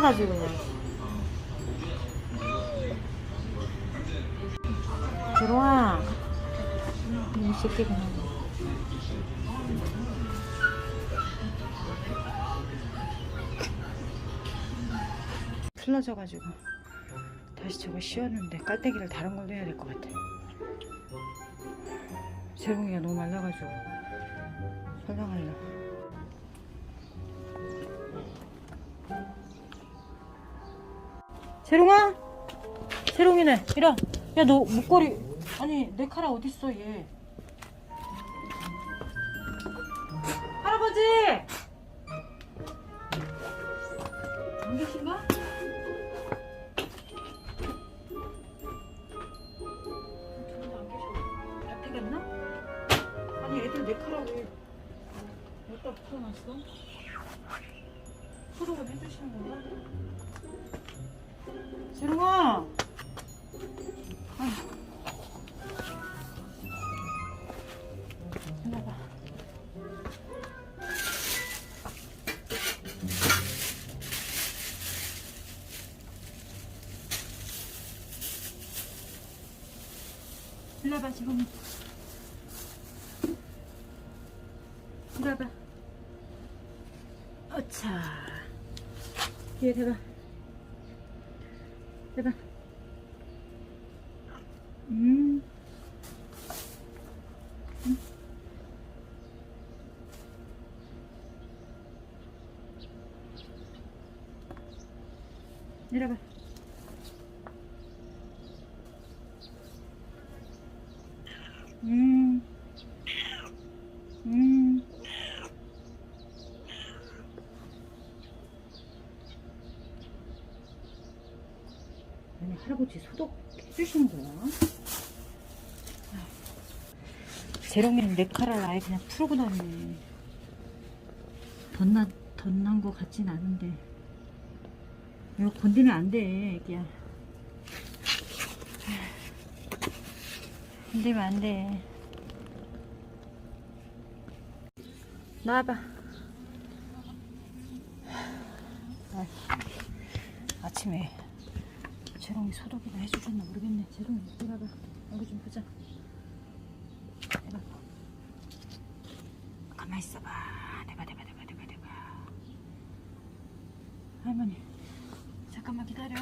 붙어가지고 그냥. 들어와. 이 새끼 그냥. 풀러져가지고 다시 저거 씌웠는데 깔때기를 다른 걸로 해야 될 것 같아. 재롱이가 너무 말라가지고 설렁할려. 재롱아? 재롱이네. 이라. 야, 너 목걸이. 아니, 내 카라 어딨어, 얘. 할아버지! 안 계신가? 아니, 애들 내 카라 왜 어디다 풀어놨어? 소독을 해주시는 건가? 재롱아! 일로 와봐. 지금. 일로 와봐. 어차. 뒤에 대봐. 대봐. 음. 음. 내려봐. 음. 음. 아니 할아버지 소독 해주시는 거야? 재롱이는 내 카라를 아예 그냥 풀고 다니네. 덧나 덧난 거 같진 않은데 이거 건드면 안 돼, 애기야. 건드면 안 돼. 나와봐. 아, 아침에 재롱이 소독이나 해주셨나 모르겠네. 재롱이 이리 와봐. 여기 좀 보자. 대봐. 가만 있어봐. 대봐, 대봐, 대봐, 대봐, 대봐. 할머니, 잠깐만 기다려.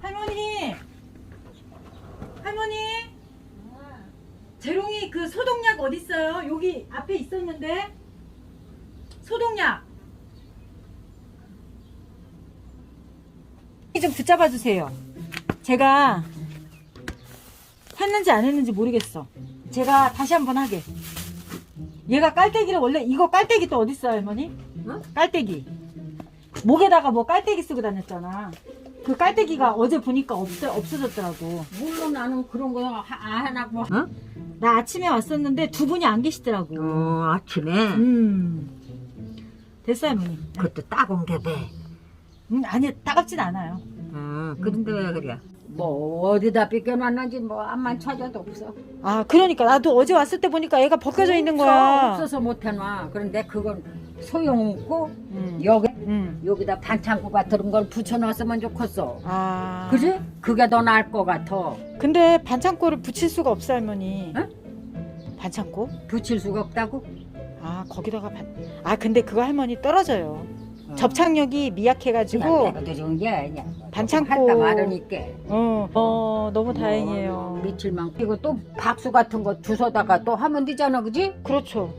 할머니, 할머니. 재롱이 그 소독약 어디 있어요? 여기 앞에 있었는데. 소독약. 좀 붙잡아 주세요. 제가 했는지 안 했는지 모르겠어. 제가 다시 한번 하게. 얘가 깔때기를 원래 이거 깔때기 또 어디 있어요, 할머니? 어? 깔때기. 목에다가 뭐 깔때기 쓰고 다녔잖아. 그 깔때기가 어제 보니까 없어 없어졌더라고. 물론 나는 그런 거 하- 안 하고. 어? 나 아침에 왔었는데 두 분이 안 계시더라고. 어, 아침에 음. 됐어요, 할머니. 그것도 따온 게 돼. 음, 아니 따갑진 않아요. 어, 그런데 왜 그래? 뭐 어디다 뺏겨놨는지 뭐 암만 찾아도 없어. 아, 그러니까 나도 어제 왔을 때 보니까 애가 벗겨져 있는 거야. 없어서 못 해놔. 그런데 그건 소용없고 음. 여기 음. 여기다 반창고 같은 걸 붙여놨으면 좋겠어. 아. 그지? 그게 더 나을 것 같아. 근데 반창고를 붙일 수가 없어 할머니. 응? 반창고? 붙일 수가 없다고? 아 거기다가 반. 아 근데 그거 할머니 떨어져요. 어. 접착력이 미약해가지고. 내가 좋은 게 아니야. 반창고. 할까 말으니까. 어. 어 너무 다행이에요. 며칠만 그리고 또 박수 같은 거 주워다가 또 하면 되잖아, 그지? 그렇죠.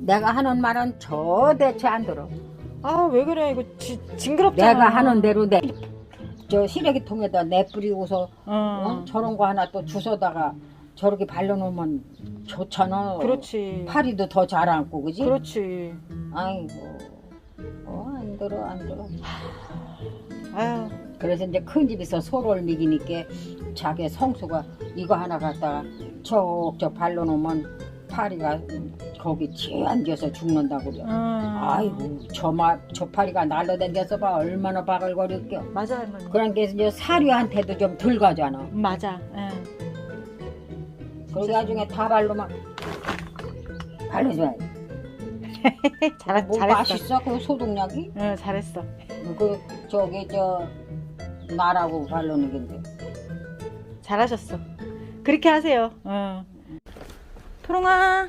내가 하는 말은 저 대체 안 들어. 아 왜 그래 이거 지, 징그럽잖아. 내가 하는 대로 내. 저 시래기통에다 내 뿌리고서 어? 어. 저런 거 하나 또 주워다가 저렇게 발라놓으면 좋잖아. 그렇지. 파리도 더잘 안고 그지? 그렇지. 아이고 어, 안 들어 안 들어. 아유. 그래서 이제 큰 집에서 소를 먹이니까 자기 성수가 이거 하나 갖다가 척저 발라놓으면 파리가 거기 쥐 앉아서 죽는다고 그래. 음. 아이고 저마 저 파리가 날라다녀서 봐 얼마나 바글거렸겨. 맞아 할머니. 그런 게 이제 사료한테도 좀 덜 가잖아. 맞아. 예. 그래서 나중에 다 발로 막 발라줘야 돼. 잘뭐 잘했어. 맛있어 그 소독약이? 응 잘했어. 그 저기 저 나라고 바르는 건데. 잘하셨어. 그렇게 하세요. 어. 토롱아,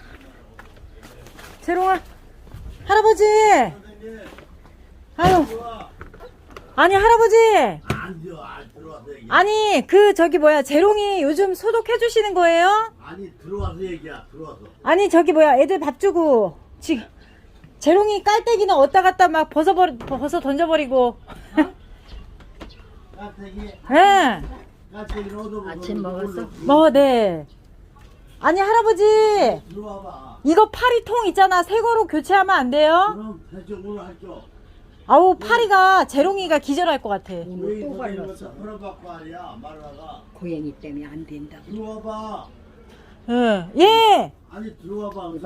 재롱아, 할아버지. 아유, 아니 할아버지. 안돼요 안 들어와서 얘기 아니 그 저기 뭐야 재롱이 요즘 소독해 주시는 거예요? 아니 들어와서 얘기야 들어와서 아니 저기 뭐야 애들 밥 주고 지금 재롱이 깔때기는 어디다 갖다 막 벗어버리 벗어 던져버리고. 예. 까태기는 얻어보고 아침 먹었어? 뭐 네. 아니 할아버지 들어와봐 이거 파리 통 있잖아 새 거로 교체하면 안 돼요? 그럼 대충으로 할죠 아우 파리가 재롱이가 기절할 것 같아. 오늘 또 발랐어. 선생님한테 받고 아니야 말하가 고양이 때문에 안 된다고. 들어와봐 응. 예. 아니 들어와봐 그래.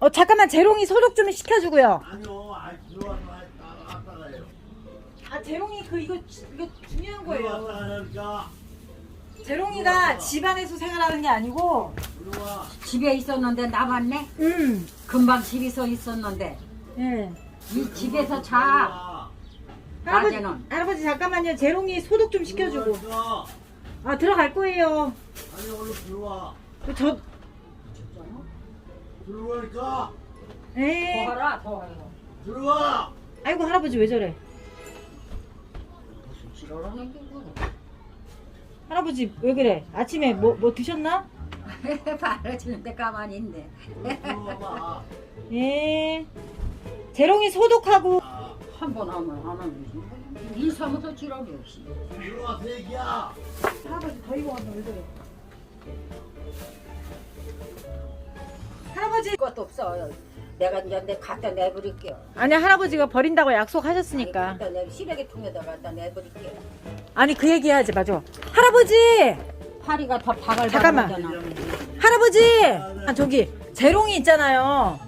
어 잠깐만 재롱이 소독 좀 시켜주고요. 아니요 들어와서 아, 해요 아 재롱이 그 이거 이거 중요한 들어와서 하니까 재롱이가 집안에서 생활하는 게 아니고. 들어와 집에 있었는데 나왔네. 음. 금방 집에서 있었는데 예. 이 집에서 자. 들어와. 할아버지 낮에는. 할아버지 잠깐만요 재롱이 소독 좀 시켜주고. 들어와서. 아 들어갈 거예요. 아니 얼른 들어와 저 들어오니까 예. 더 하라 더 하라. 들어와 아이고 할아버지 왜 저래? 무슨 지랄하는. 할아버지 왜 그래? 아침에 뭐 뭐 드셨나? 바르지는데 가만히 있네. 들어와봐 예. 재롱이 소독하고 한 번 하면 안 하면 일사무소 지랄이 없이. 들어와서 얘기야 할아버지 더 입어왔나 왜 저래? 할아버지 것도 없어. 내가 이제 내 갖다 내버릴게요. 아니 할아버지가 버린다고 아니, 약속하셨으니까 갖다 내 시래기 통에다 갖다 내버릴게요. 아니 그 얘기 하지 맞아 할아버지 파리가 다 잠깐만. 바글바글하잖아. 할아버지 아 저기 재롱이 있잖아요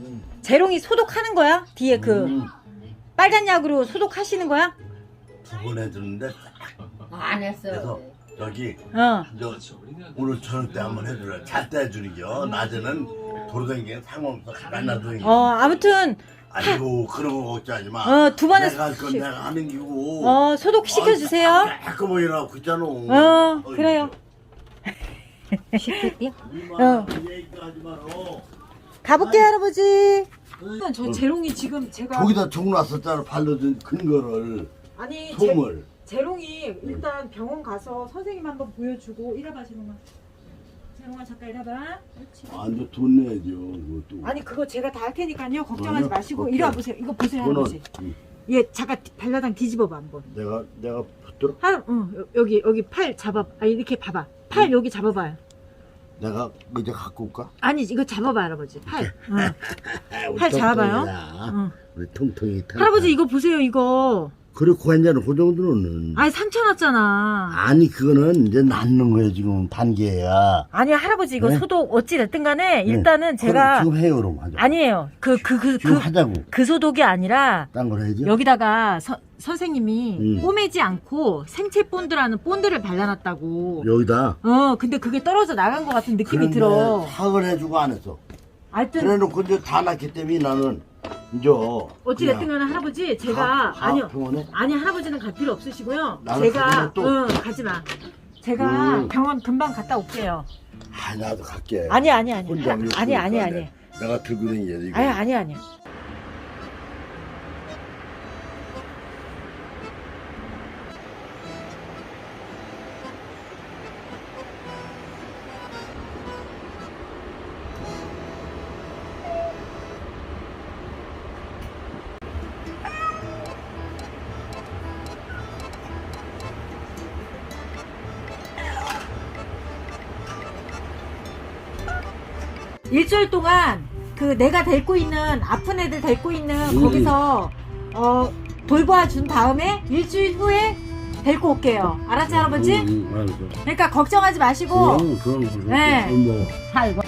재롱이 소독하는 거야 뒤에 그 음, 빨간 약으로 소독하시는 거야 두번 해 주는데 안 했어. 그래서 저기 어 저 오늘 저녁 때 한번 해주라 잘때 해주는겨 낮에는 돌아다니기엔 상관없어. 가만 놔두는 게. 어, 아무튼 아이고 그런 거 걱정하지 마. 어, 두 번에 내가 할건 시- 내가 하는 기고. 어 소독 시켜주세요. 깔끔하게라고 있잖아. 어 그래요. 시켰대요? 어. 얘기도 하지 마라. 가볼게 할아버지. 어. 저 재롱이 지금 제가 거기다 적놨었잖아 발라준 근거를. 아니 솜을. 재롱이 일단 병원 가서 선생님 한번 보여주고 이래봐 재롱아 재롱아 잠깐 이래봐 그렇지. 안돼 돈 내야죠 그것도. 아니 그거 제가 다 할 테니까요. 걱정하지 아니요, 마시고. 이리 와 보세요. 이거 보세요 그거는 할아버지 얘 잠깐 발라당 뒤집어봐 한번. 내가 내가 붙들어? 할, 응, 여- 여기 여기 팔 잡아 아 이렇게 봐봐. 팔 여기 잡아봐요. 내가 이제 갖고 올까? 아니 이거 잡아봐 할아버지. 팔. 응. 아, 우리 팔 잡아봐요. 통통이다. 응. 우리 통통이 타. 할아버지 이거 보세요 이거 그래 고한자는 그 정도는 아니 상처 났잖아 아니 그거는 이제 낫는 거야 지금 단계야. 아니 할아버지 이거 네? 소독 어찌 됐든 간에 일단은 제가 그럼 지금 해요 그럼 하자. 아니에요 그 그그그 지금 하자고. 그 소독이 아니라 딴 걸 해야지. 여기다가 서- 선생님이 음. 꿰매지 않고 생체 본드라는 본드를 발라놨다고. 여기다. 어, 근데 그게 떨어져 나간 것 같은 느낌이 들어. 사을 해주고 안 했어. 하여튼 그래놓고 이제 다 났기 때문에 나는 이제 어찌 됐든 간에 할아버지 제가 가- 가 아니요 병원에 아니 할아버지는 갈 필요 없으시고요. 나는 제가 가면 또- 응 가지 마. 제가 음. 병원 금방 갔다 올게요. 아 나도 갈게. 아니 아니 아니 혼자 할- 아니 아니 아니 아니야. 내가 들고 다니지 이거. 아니 아니 아니. 일주일 동안 그 내가 데리고 있는 아픈 애들 데리고 있는 음. 거기서 어 돌보아 준 다음에 일주일 후에 데리고 올게요. 알았지 할아버지? 응, 응, 알았어. 그러니까 걱정하지 마시고 그럼 그럼 그럼. 네. 뭐 아이고